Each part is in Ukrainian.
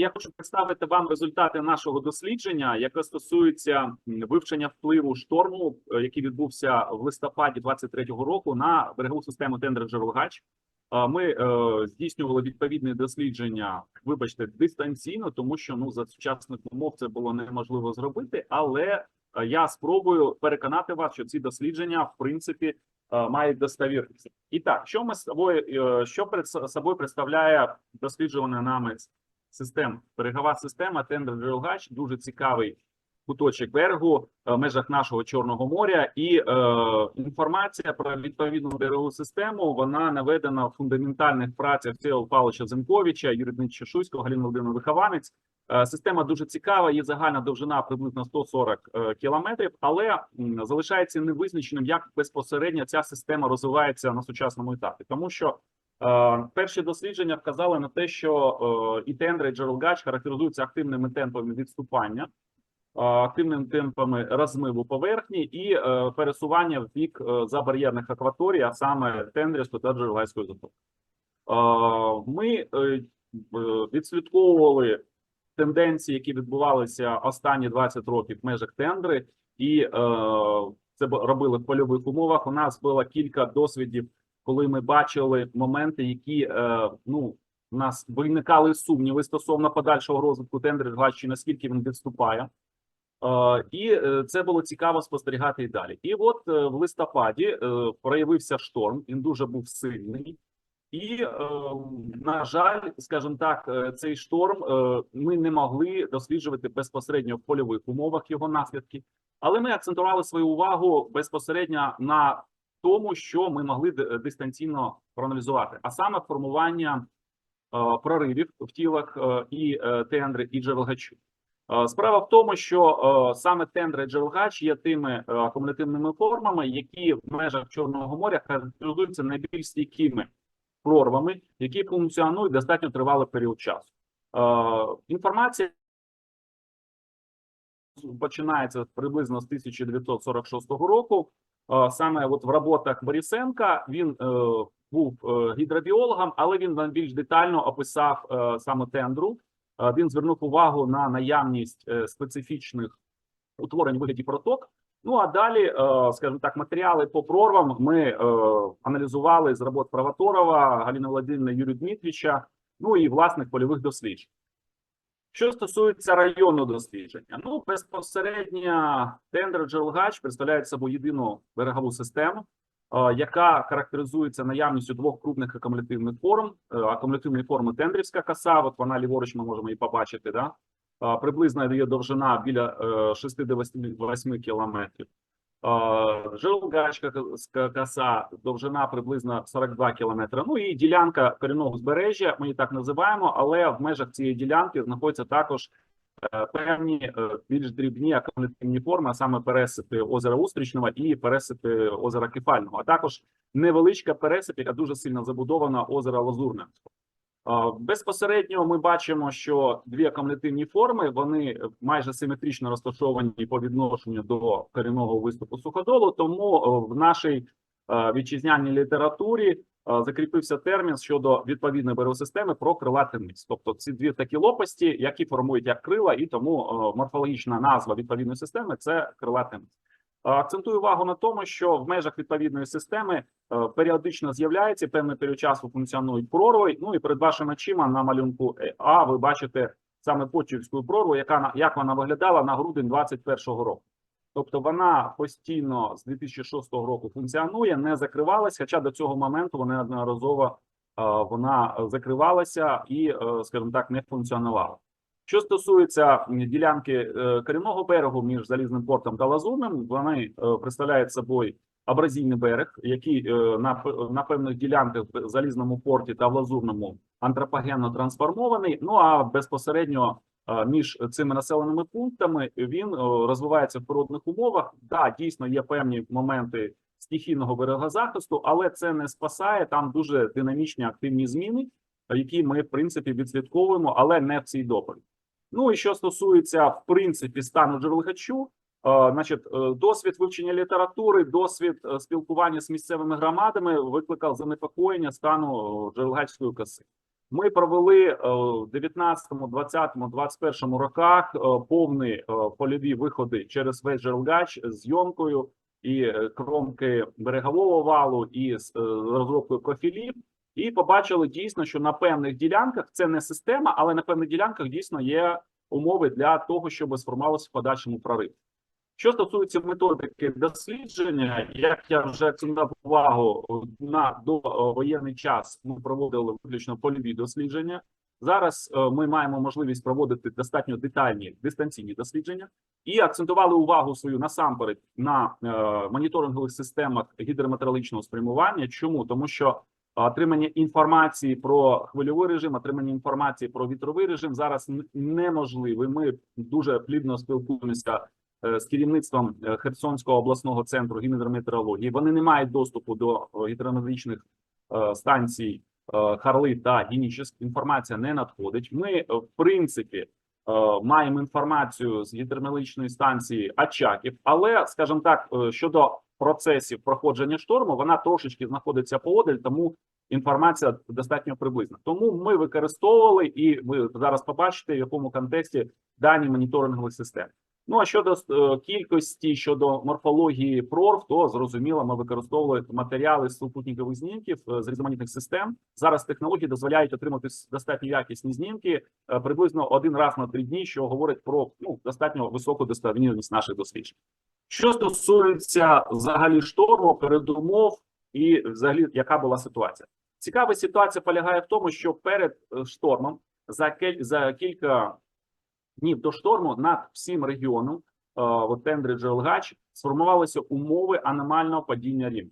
я хочу представити вам результати нашого дослідження, яке стосується вивчення впливу шторму, е, який відбувся в листопаді 23-го року на берегову систему тендер Джерелгач. Ми е, здійснювали відповідне дослідження, вибачте, дистанційно, тому що ну за сучасних умов це було неможливо зробити. Але е, я спробую переконати вас, що ці дослідження в принципі мають достовірність. І так, що ми з собою, що перед собою представляє досліджувана нами система, берегова система Тендер Джерелгач, дуже цікавий куточок берегу е, в межах нашого Чорного моря, і е, інформація про відповідну берегову систему вона наведена в фундаментальних працях Цього Павловича Зенковича, Юрія Дмитрича Шуйського, Галина Володимирівна Вихованець. Е, Система дуже цікава, її загальна довжина приблизно 140 е, кілометрів, але м, залишається невизначеним, як безпосередньо ця система розвивається на сучасному етапі, тому що Перші дослідження вказали на те, що е, і тендри, і джерелгач характеризуються активними темпами відступання, е, активними темпами розмиву поверхні і е, пересування в бік е, забар'єрних акваторій, а саме тендрівської та джерелгацької затоки. Е, Ми е, е, відслідковували тенденції, які відбувалися останні 20 років в межах тендри, і е, це робили в польових умовах. У нас було кілька досвідів коли ми бачили моменти, які е, ну у нас виникали сумніви стосовно подальшого розвитку тендерів, чи наскільки він відступає. Е, і е, це було цікаво спостерігати і далі. І от е, в листопаді е, проявився шторм. Він дуже був сильний. І, на жаль, скажімо так, цей шторм ми не могли досліджувати безпосередньо в польових умовах його наслідки, але ми акцентували свою увагу безпосередньо на тому, що ми могли дистанційно проаналізувати, а саме формування е, проривів в тілах е, і е, тендри, і джерелгачу. Е, Справа в тому, що е, саме тендри джерелгач є тими е, акумулятивними формами, які в межах Чорного моря характеризуються найбільш стійкими прорвами, які функціонують достатньо тривалий період часу. Е, Інформація починається приблизно з 1946 року. Е, Саме от в роботах Борисенка він е, був е, гідробіологом, але він більш детально описав саме тендру. Він звернув увагу на наявність специфічних утворень вигляді проток. Ну а далі, скажімо так, матеріали по прорвам ми аналізували з робот Правоторова, Галини Володимирівни, Юрія Дмитрича, ну і власних польових досліджень. Що стосується районного дослідження, ну безпосередньо тендер Джелгач представляє собою єдину берегову систему, е, яка характеризується наявністю двох крупних акумулятивних форм. Е, Акумулятивної форми тендрівська коса, от вона ліворуч, ми можемо її побачити. Да? Е, Приблизно її довжина біля е, 68 кілометрів. Е, Жилгачка коса, довжина приблизно 42 кілометри. Ну і ділянка корінного збережжя, ми її так називаємо, але в межах цієї ділянки знаходяться також е, певні е, більш дрібні акумулятивні форми, а саме пересипи озера Устрічного і пересипи озера Кефального, а також невеличка пересип, яка дуже сильно забудована озера Лазурне. Е, Безпосередньо ми бачимо, що дві акумулятивні форми вони майже симетрично розташовані по відношенню до корінного виступу суходолу. Тому е, в нашій е, вітчизняній літературі закріпився термін щодо відповідної берегосистеми про крилатий низ. Тобто ці дві такі лопасті, які формують як крила, і тому морфологічна назва відповідної системи це крилатий низ. Е, Акцентую увагу на тому, що в межах відповідної системи е, періодично з'являється певний період часу функціонують прорви. Ну і перед вашими очима на малюнку е, А ви бачите саме Почівську прорву, яка як вона виглядала на грудень 21-го року. Тобто вона постійно з 2006 року функціонує, не закривалась, хоча до цього моменту вона неодноразово вона закривалася і, скажімо так, не функціонувала. Що стосується ділянки е, корінного берегу між залізним портом та лазурним, вони е, представляють собою абразійний берег, який е, на, на певних ділянках в залізному порті та в лазурному антропогенно трансформований. Ну а безпосередньо між цими населеними пунктами він розвивається в природних умовах. Да, дійсно є певні моменти стихійного берегозахисту, але це не спасає. Там дуже динамічні активні зміни, які ми в принципі відслідковуємо, але не в цій доповіді. Ну і що стосується в принципі стану джерелгачу, е, значить, е, досвід вивчення літератури, досвід е, спілкування з місцевими громадами викликав занепокоєння стану джерелгачської коси. Ми провели в 19, 20, 21 роках повні польові виходи через весь Джерелгач з зйомкою і кромки берегового валу, і з розробкою профілів. І побачили дійсно, що на певних ділянках це не система, але на певних ділянках дійсно є умови для того, щоб сформувався в подальшому прорив. Що стосується методики дослідження, як я вже акцентував увагу на довоєнний час, ми проводили виключно польові дослідження. Зараз е, ми маємо можливість проводити достатньо детальні дистанційні дослідження і акцентували увагу свою насамперед на е, моніторингових системах гідрометеорологічного спрямування. Чому тому, що отримання інформації про хвильовий режим, отримання інформації про вітровий режим зараз н- неможливе. Ми дуже плідно спілкуємося е, з керівництвом е, Херсонського обласного центру гідрометеорології. Вони не мають доступу до е, гідрометеорологічних е, станцій Харли та Генічес. Інформація не надходить. Ми, в принципі, маємо інформацію з гідрометеорологічної станції Очаків, але, скажімо так, щодо процесів проходження шторму, вона трошечки знаходиться поодаль, тому інформація достатньо приблизна. Тому ми використовували, і ви зараз побачите, в якому контексті дані моніторингових систем. Ну а щодо е, кількості, щодо морфології прорв, то зрозуміло, ми використовували матеріали з супутникових знімків е, з різноманітних систем. Зараз технології дозволяють отримати достатньо якісні знімки е, приблизно один раз на три дні, що говорить про ну достатньо високу достовірність наших досліджень. Що стосується взагалі шторму, передумов і взагалі яка була ситуація? Цікава ситуація полягає в тому, що перед е, штормом за за кілька днів до шторму над всім регіоном, е, от тендри Джелгач, сформувалися умови аномального падіння рівня.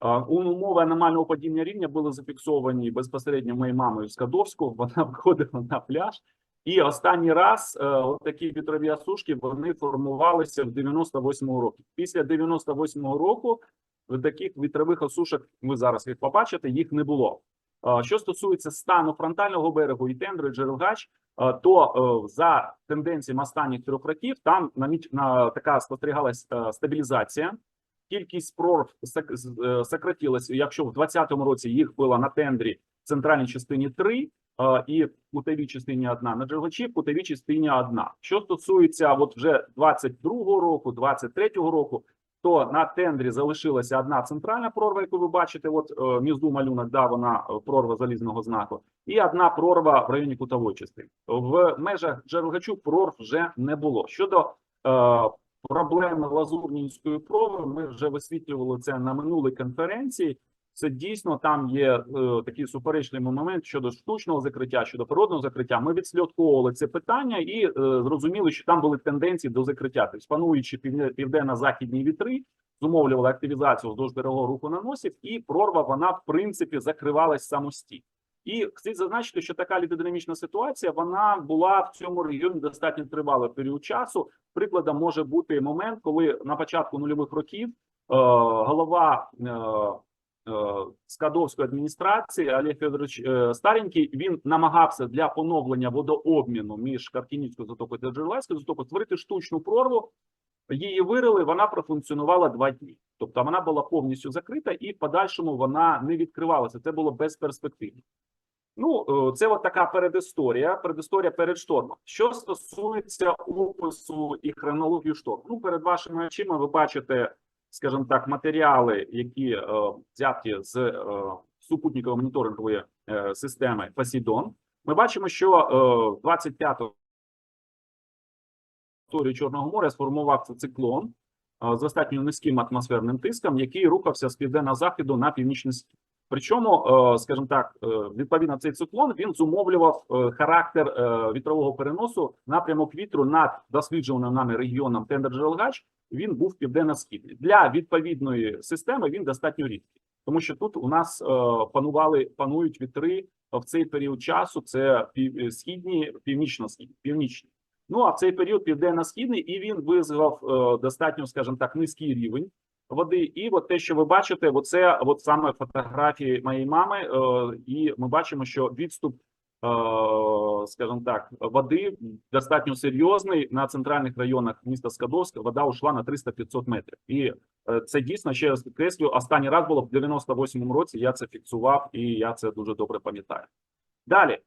Е, Умови аномального падіння рівня були зафіксовані безпосередньо моєю мамою з Кадовську. Вона виходила на пляж. І останній раз от такі вітрові осушки вони формувалися в 98-му році. Після 98-го року в таких вітрових осушок, ви зараз їх побачите, їх не було. Що стосується стану фронтального берегу і тендри Джерелгач, то е, за тенденціями останніх трьох років там на така спостерігалась е, стабілізація. Кількість прорв е, сократилась. Якщо в 2020 році їх було на тендрі в центральній частині 3, е, і в кутовій частині одна на Джерелгачі, в кутовій частині одна. Що стосується от вже 22 року, 23 року, то на тендрі залишилася одна центральна прорва, яку ви бачите. От е, мізду малюнок, да, вона е, прорва залізного знаку, і одна прорва в районі кутової частини. В межах Джерелгачу прорв вже не було. Щодо е, проблеми лазурнінської прорви, ми вже висвітлювали це на минулій конференції. Це дійсно там є е, такий суперечливий момент щодо штучного закриття, щодо природного закриття. Ми відслідковували це питання і е, зрозуміли, що там були тенденції до закриття. Тобто, пануючи південно-західні вітри, зумовлювали активізацію вздовж берегового руху наносів, і прорва вона в принципі закривалась самостійно. І слід зазначити, що така літодинамічна ситуація вона була в цьому регіоні достатньо тривалий період часу. Прикладом може бути момент, коли на початку нульових років е, голова е, Скадовської адміністрації Олег Федорович е, Старенький він намагався для поновлення водообміну між Каркінівською затокою та Джерелайською затокою створити штучну прорву. Її вирили, вона профункціонувала два дні. Тобто вона була повністю закрита, і в подальшому вона не відкривалася. Це було безперспективно. Ну, е, це от така передісторія, передісторія перед штормом. Що стосується опису і хронології шторму, ну перед вашими очима ви бачите, скажімо так, матеріали, які е, взяті з е, супутникової моніторингової е, системи Посейдон. Ми бачимо, що е, 25 території Чорного моря сформувався циклон з достатньо низьким атмосферним тиском, який рухався з південно-заходу на північний. Причому, е, скажімо так, е, відповідно цей циклон він зумовлював е, характер вітрового переносу напрямок вітру над досліджуваним нами регіоном Тендер-Джерелгач. Він був південно-східний для відповідної системи. Він достатньо рідкий, тому що тут у нас панували панують вітри в цей період часу. Це східні, північно-східні, північні. Ну а в цей період південно-східний, і він визвав достатньо, скажімо так, низький рівень води. І от те, що ви бачите, оце от саме фотографії моєї мами, е, і ми бачимо, що відступ, е, скажімо так, води достатньо серйозний на центральних районах міста Скадовська. Вода ушла на 300-500 метрів. І е, це дійсно ще раз підкреслю. Останній раз було в 98-му році. Я це фіксував, і я це дуже добре пам'ятаю. Далі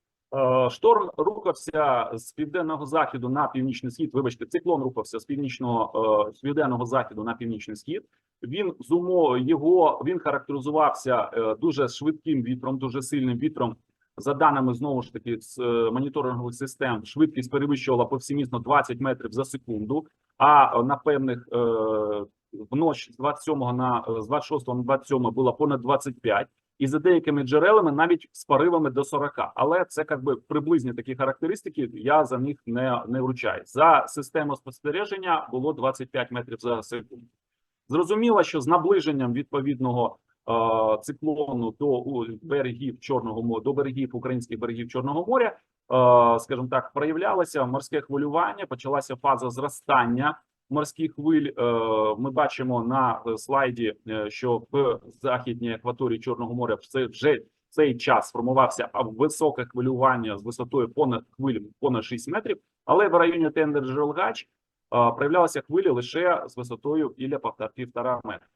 шторм рухався з південного заходу на північний схід. Вибачте, циклон рухався з північного е, з південного заходу на північний схід. Він з умов його він характеризувався е, дуже швидким вітром, дуже сильним вітром. За даними знову ж таки з е, моніторингових систем, швидкість перевищувала повсімісно 20 метрів за секунду. А на певних е, вночі з 27 на е, з 26 на 27 було понад 25 і за деякими джерелами навіть з поривами до 40. Але це як би приблизні такі характеристики. Я за них не, не вручаю. За систему спостереження було 25 метрів за секунду. Зрозуміло, що з наближенням відповідного е, циклону до берегів Чорного моря, до берегів українських берегів Чорного моря, е, скажімо так, проявлялося морське хвилювання, почалася фаза зростання морських хвиль. Е, Ми бачимо на е, слайді, е, що в західній акваторії Чорного моря це вже цей час сформувався високе хвилювання з висотою понад хвилю понад 6 метрів, але в районі тендер Джерелгач проявлялися хвилі лише з висотою біля півтора- метра.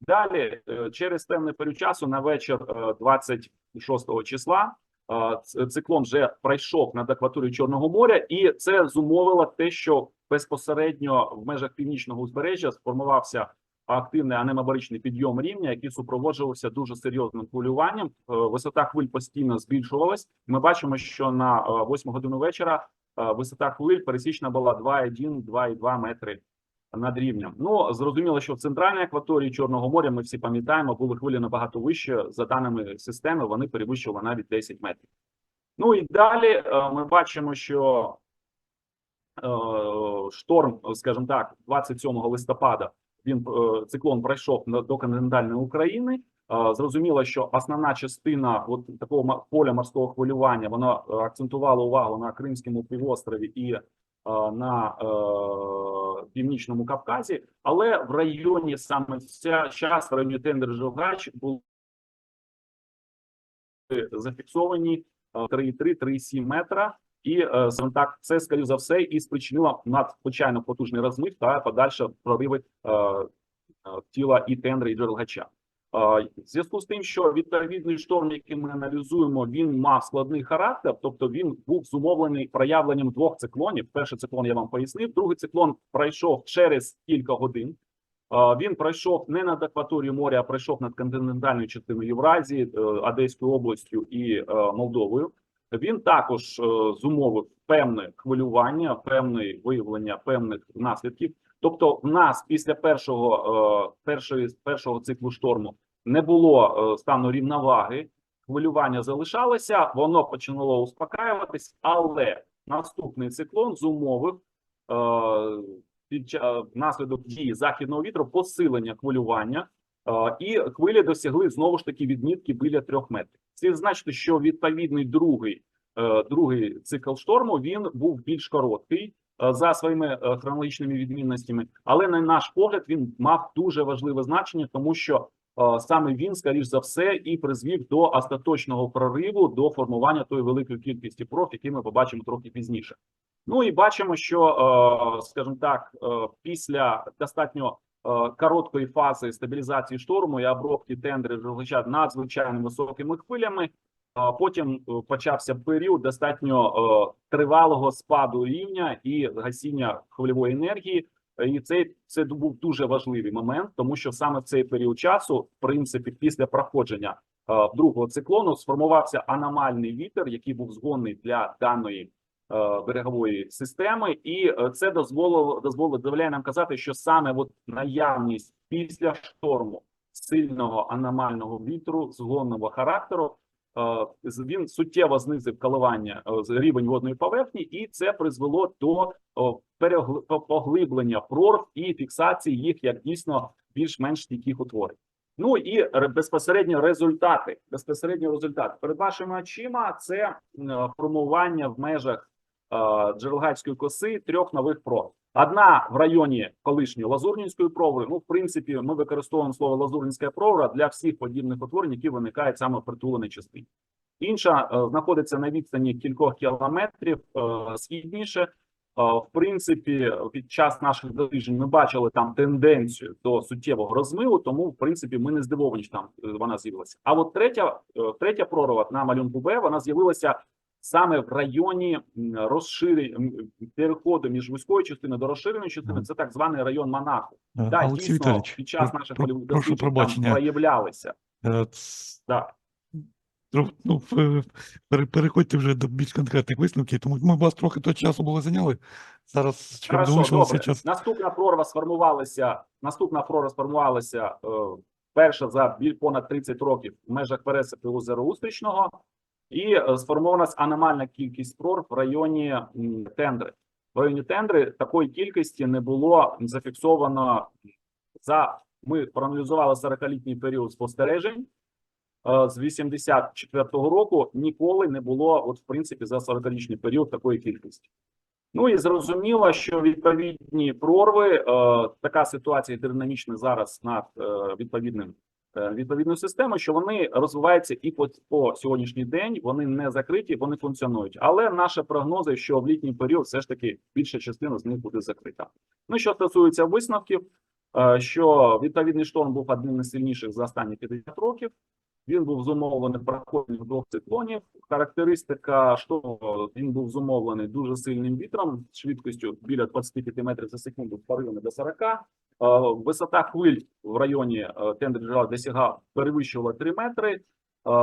Далі, через певний період часу, на вечір е, 26 числа, циклон вже пройшов над акваторією Чорного моря, і це зумовило те, що безпосередньо в межах північного узбережжя сформувався активний анемобаричний підйом рівня, який супроводжувався дуже серйозним хвилюванням. Е, Висота хвиль постійно збільшувалась. Ми бачимо, що на 8 годину вечора е, висота хвиль пересічна була 2,1-2,2 метри над рівнем. Ну зрозуміло, що в центральній акваторії Чорного моря ми всі пам'ятаємо, були хвилі набагато вище. За даними системи, вони перевищували навіть 10 метрів. Ну і далі е, ми бачимо, що е, шторм, скажімо так, 27 листопада він е, циклон пройшов до континентальної України. Е, Зрозуміло, що основна частина от такого поля морського хвилювання вона е, акцентувала увагу на Кримському півострові і е, на е, північному Кавказі, але в районі саме ця час в районі тендер Жовгач були зафіксовані е, 3,3-3,7 метра. І е, саме так це скоріше за все і спричинило надзвичайно потужний розмив та подальше прориви е, е, тіла і тендри і джерелгача. В зв'язку з тим, що відповідний шторм, який ми аналізуємо, він мав складний характер, тобто він був зумовлений проявленням двох циклонів. Перший циклон я вам пояснив, другий циклон пройшов через кілька годин. Він пройшов не над акваторією моря, а пройшов над континентальною частиною Євразії, Одеською областю і Молдовою. Він також е, зумовив певне хвилювання, певне виявлення певних наслідків. Тобто, в нас після першого е, першої першого циклу шторму не було е, стану рівноваги, хвилювання залишалося, воно починало успокаюватись, але наступний циклон зумовив під ча- внаслідок дії західного вітру посилення хвилювання, і хвилі досягли знову ж таки відмітки біля трьох метрів. Це значить, що відповідний другий, е, другий цикл шторму він був більш короткий е, за своїми е, хронологічними відмінностями, але на наш погляд він мав дуже важливе значення, тому що саме він, скоріш за все, і призвів до остаточного прориву до формування тої великої кількості проф, які ми побачимо трохи пізніше. Ну і бачимо, що, скажімо так, після достатньо короткої фази стабілізації шторму і обробки тендерів Жовгача надзвичайно високими хвилями. Потім е, почався період достатньо е, тривалого спаду рівня і гасіння хвильової енергії. Е, І це, це був дуже важливий момент, тому що саме в цей період часу, в принципі, після проходження е, другого циклону сформувався аномальний вітер, який був згодний для даної берегової системи, і е, це дозволило дозволило дозволяє нам казати, що саме от наявність після шторму сильного аномального вітру згонного характеру. е, Він суттєво знизив коливання е, рівень водної поверхні, і це призвело до поглиблення прорв і фіксації їх як дійсно більш-менш стійких утворень. Ну і ре- безпосередньо результати. Безпосередньо результати перед вашими очима це е, формування в межах е, Джерелгацької коси трьох нових пров. Одна в районі колишньої лазурнінської проври. Ну, в принципі, ми використовуємо слово лазурнінська провра для всіх подібних утворень, які виникають саме в притуленій частині. Інша е, знаходиться на відстані кількох кілометрів е, східніше. В принципі, під час наших досліджень ми бачили там тенденцію до суттєвого розмиву, тому в принципі ми не здивовані, що там е, вона з'явилася. А от третя, е, третя прорва на малюнку Б, вона з'явилася саме в районі розширення переходу між вузькою частиною до розширеної частини. Це так званий район Монаху. Е, Так, Олексій дійсно, Віталійович, під час наших про- прошу досліджень там проявлялися. Е, ц- ну, е, переходьте вже до більш конкретних висновків, тому ми вас трохи того часу було зайняли. Зараз Хорошо, добре. час. Наступна прорва сформувалася. Наступна прорва сформувалася е, перша за біль понад 30 років в межах пересипу озера Устрічного, і е, сформована аномальна кількість прорв в районі тендри. В районі тендри такої кількості не було зафіксовано за. Ми проаналізували 40-літній період спостережень. е, З 84-го року ніколи не було, от в принципі, за 40-річний період такої кількості. Ну і зрозуміло, що відповідні прорви, е, така ситуація динамічна зараз над відповідним е, відповідною системою, що вони розвиваються і по, по сьогоднішній день. Вони не закриті, вони функціонують. Але наші прогнози, що в літній період все ж таки більша частина з них буде закрита. Ну що стосується висновків, е, що відповідний шторм був одним з сильніших за останні 50 років. Він був зумовлений проходом двох циклонів. Характеристика шторму, він був зумовлений дуже сильним вітром швидкістю біля 25 метрів за секунду, поривами до 40. Е, Висота хвиль в районі е, тендер джерела досягав перевищувала 3 метри. Е,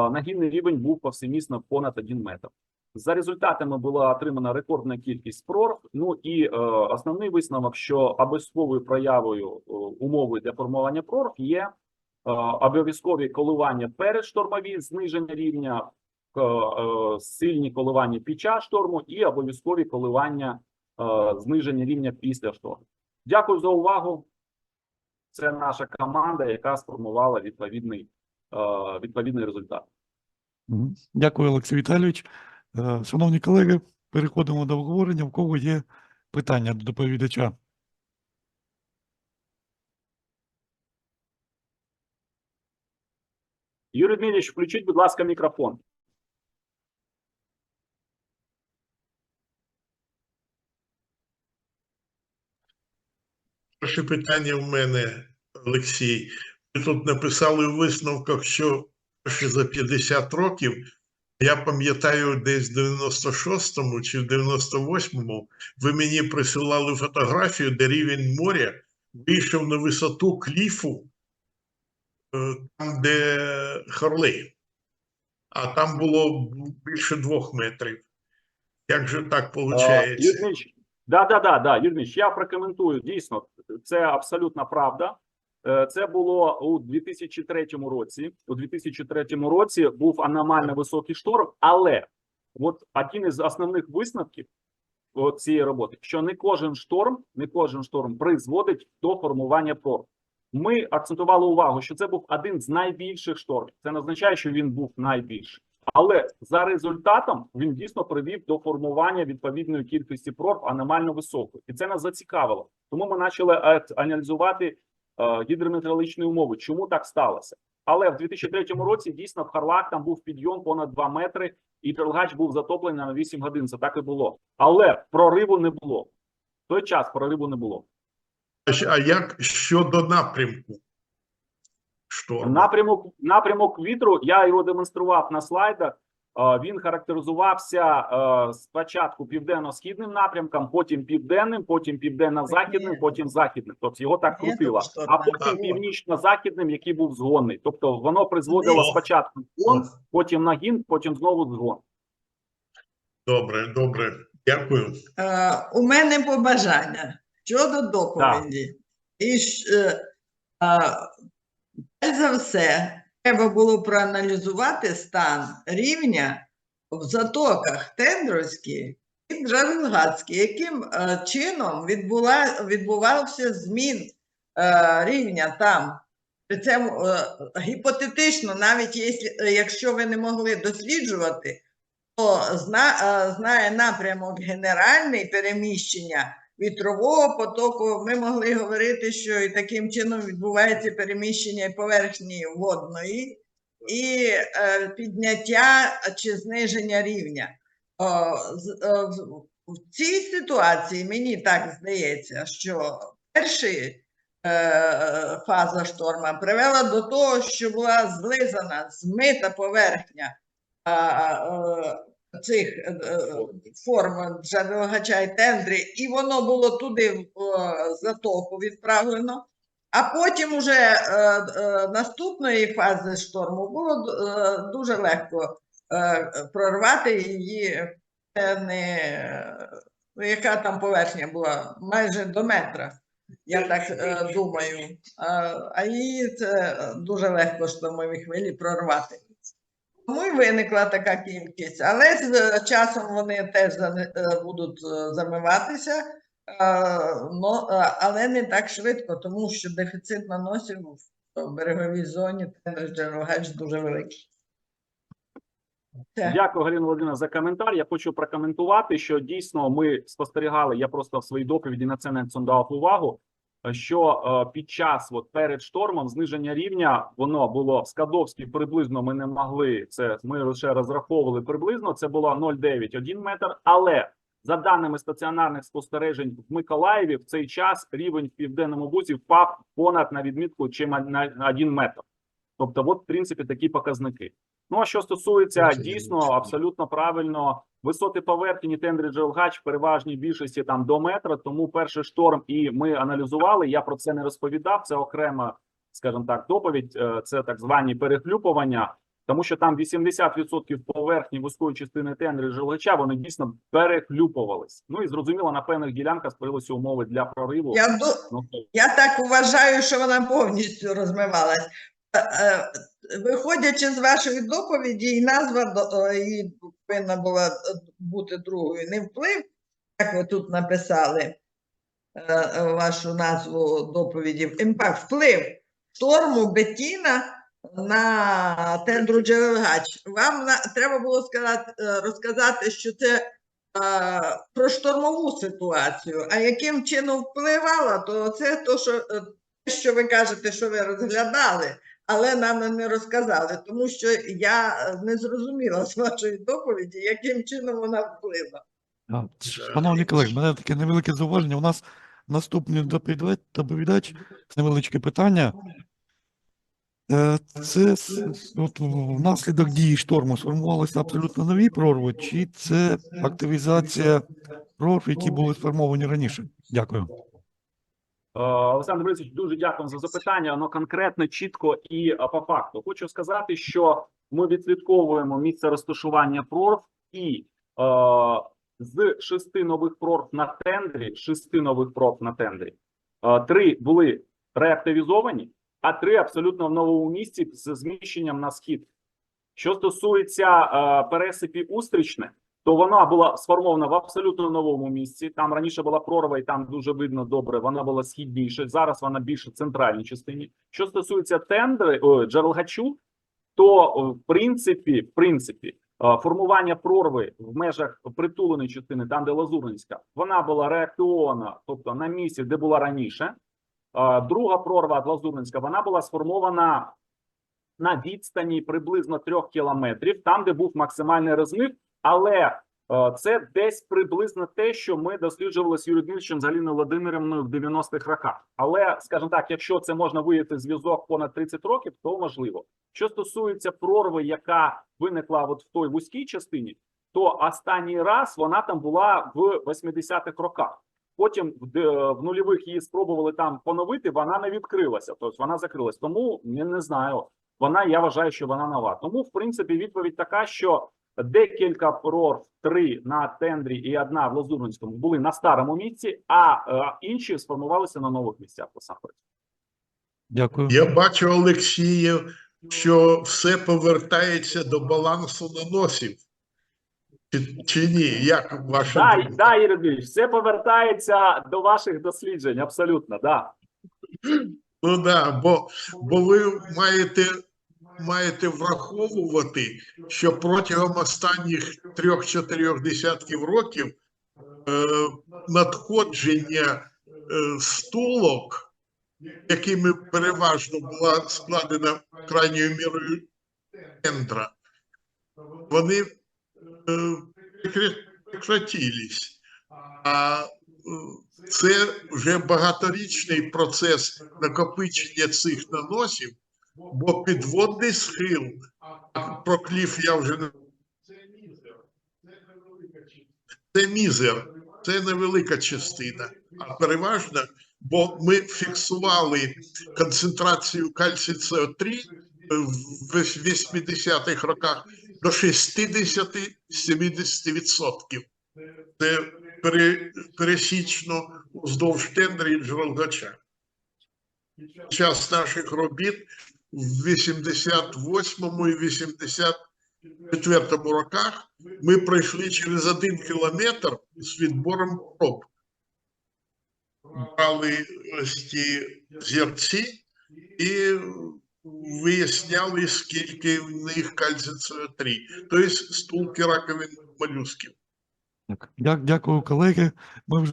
Нагільний рівень був повсемісно понад 1 метр. За результатами була отримана рекордна кількість прорв. Ну і е, основний висновок, що обов'язковою проявою е, умови для формування прорв є е, обов'язкові коливання перед штормові, зниження рівня, е, е, сильні коливання під час шторму і обов'язкові коливання е, зниження рівня після шторму. Дякую за увагу. Це наша команда, яка сформувала відповідний, е, відповідний результат. Дякую, Олексій Віталійович. Е, Шановні колеги, переходимо до обговорення. В кого є питання до доповідача? Юрій Дмитрович, включіть, будь ласка, мікрофон. Перше питання в мене, Олексій. Ви тут написали у висновках, що перше за 50 років, я пам'ятаю, десь в 96-му чи в 98-му ви мені присилали фотографію, де рівень моря вийшов на висоту кліфу, е, там, де Хорлей. А там було більше двох метрів. Як же так виходить? Да, да, да, да, Дмитрович, я прокоментую. Дійсно, це абсолютно правда. Е, Це було у 2003 році. У 2003 році був аномально високий шторм, але от один із основних висновків цієї роботи, що не кожен шторм, не кожен шторм призводить до формування прорв. Ми акцентували увагу, що це був один з найбільших штормів. Це не означає, що він був найбільший. Але за результатом він дійсно привів до формування відповідної кількості прорв аномально високої, і це нас зацікавило. Тому ми почали е, аналізувати е, гідрометеорологічні умови, чому так сталося. Але в 2003 році дійсно в Харлак там був підйом понад 2 метри, і Трелгач був затоплений на 8 годин. Це так і було. Але прориву не було. В той час прориву не було. А як щодо напрямку? Шторму? Напрямок напрямок вітру. Я його демонстрував на слайдах. Він характеризувався спочатку південно-східним напрямком, потім південним, потім південно-західним, потім західним. Тобто його так крутило. А потім північно-західним, який був згонний. Тобто воно призводило спочатку згон, потім нагін, потім знову згон. Добре, добре. Дякую. Е, у мене побажання щодо доповіді. І ж, е, е, перш за все, треба було проаналізувати стан рівня в затоках Тендровській і Джавелгадській, яким е, чином відбула, відбувався змін е, рівня там. При цьому е, гіпотетично, навіть якщо, ви не могли досліджувати, то зна, знає напрямок генеральний переміщення вітрового потоку, ми могли говорити, що і таким чином відбувається переміщення поверхні водної і е, підняття чи зниження рівня. Е, в- цій ситуації мені так здається, що перша е, фаза шторма привела до того, що була злизана, змита поверхня цих е, е, форм Джерелгача і тендри, і воно було туди в затоку відправлено. А потім уже е, наступної фази шторму було дуже легко прорвати її. Не ну, яка там поверхня була майже до метра. Я так думаю. А її це дуже легко штормові хвилі прорвати. Тому і виникла така кількість, але з е, часом вони теж е, будуть е, замиватися, але не так швидко, тому що дефіцит наносів в береговій зоні Джерелгач дуже великий. Дякую, Галина Володимирівна, за коментар. Я хочу прокоментувати, що дійсно ми спостерігали. Я просто в своїй доповіді на це не акцентував увагу. Що е, під час от перед штормом зниження рівня воно було в Скадовській приблизно. Ми не могли це. Ми лише розраховували приблизно. Це було 0,9 1 метр. Але за даними стаціонарних спостережень в Миколаєві, в цей час рівень в південному бузі впав понад на відмітку чим на 1 метр. Тобто, от в принципі такі показники. Ну а що стосується дійсно абсолютно правильно висоти поверхні тендри Джелгач в переважній більшості там до метра. Тому перший шторм і ми аналізували. Я про це не розповідав. Це окрема, скажімо так, доповідь. Е, Це так звані перехлюпування, тому що там 80% поверхні вузької частини тендри Джелгача вони дійсно перехлюпувались. Ну і зрозуміло, на певних ділянках створилися умови для прориву. Я, Ну, я так вважаю, що вона повністю розмивалась. Виходячи з вашої доповіді, і назва е, її повинна була бути другою. Не вплив, як ви тут написали е, вашу назву доповіді, імпакт, вплив шторму Бетіна на тендру Джерелгач. Вам треба було сказати, е, розказати, що це про штормову ситуацію. А яким чином впливала, то це то, що, те, що ви кажете, що ви розглядали, але нам не розказали, тому що я е, не зрозуміла з вашої доповіді, яким чином вона вплинула. А, Шановні колеги, мене таке невелике зауваження. У нас наступний доповідач, доповідач невеличке питання. Е, Це от, внаслідок дії шторму сформувалися абсолютно нові прорви, чи це активізація прорв, які були сформовані раніше? Дякую. Е, Олександр Борисович, дуже дякую за запитання. Воно конкретно, чітко і е, по факту. Хочу сказати, що ми відслідковуємо місце розташування прорв і е, з шести нових прорв на тендрі, шести нових прорв на тендрі, е, три були реактивізовані, а три абсолютно в новому місці з зміщенням на схід. Що стосується е, пересипі Устрічне, то вона була сформована в абсолютно новому місці. Там раніше була прорва, і там дуже видно добре. Вона була східніше. Зараз вона більше в центральній частині. Що стосується тендри о, Джерелгачу, то в принципі, в принципі, формування прорви в межах притуленої частини, там де Лазуринська, вона була реактована, тобто на місці, де була раніше. Друга прорва Лазуринська, вона була сформована на відстані приблизно трьох кілометрів, там, де був максимальний розмив, але е, це десь приблизно те, що ми досліджували з Юрієм Дмитровичем з Галиною Володимирівною в 90-х роках. Але, скажімо так, якщо це можна виявити зв'язок понад 30 років, то можливо. Що стосується прорви, яка виникла от в той вузькій частині, то останній раз вона там була в 80-х роках. Потім в, в нульових її спробували там поновити, вона не відкрилася, тобто вона закрилась. Тому я не знаю. Вона я вважаю, що вона нова. Тому, в принципі, відповідь така, що декілька прорв, три на тендрі і одна в Лазуринському були на старому місці, а е, інші сформувалися на нових місцях насамперед. Дякую. Я бачу, Олексію, що все повертається до балансу наносів. Чи, чи ні? Як ваша Да, думка? да, Ігор все повертається до ваших досліджень. Абсолютно, да. Ну да, бо, бо ви маєте, маєте враховувати, що протягом останніх трьох-чотирьох десятків років е, надходження е, стулок, якими переважно була складена крайньою мірою тендра, вони е, прекратились. А е, це вже багаторічний процес накопичення цих наносів, бо підводний схил, а про кліф я вже не це мізер, це невелика частина, а переважно, бо ми фіксували концентрацію кальцію СО3 в 80-х роках до 60-70%. Це пересічно вздовж тендрів джерелгача. Під час наших робіт в 88-му і 84-му роках ми пройшли через один кілометр з відбором проб. Брали ось ті зірці і виясняли, скільки в них кальцію 3 тобто стулки раковин молюсків. Дякую, колеги. Ми вже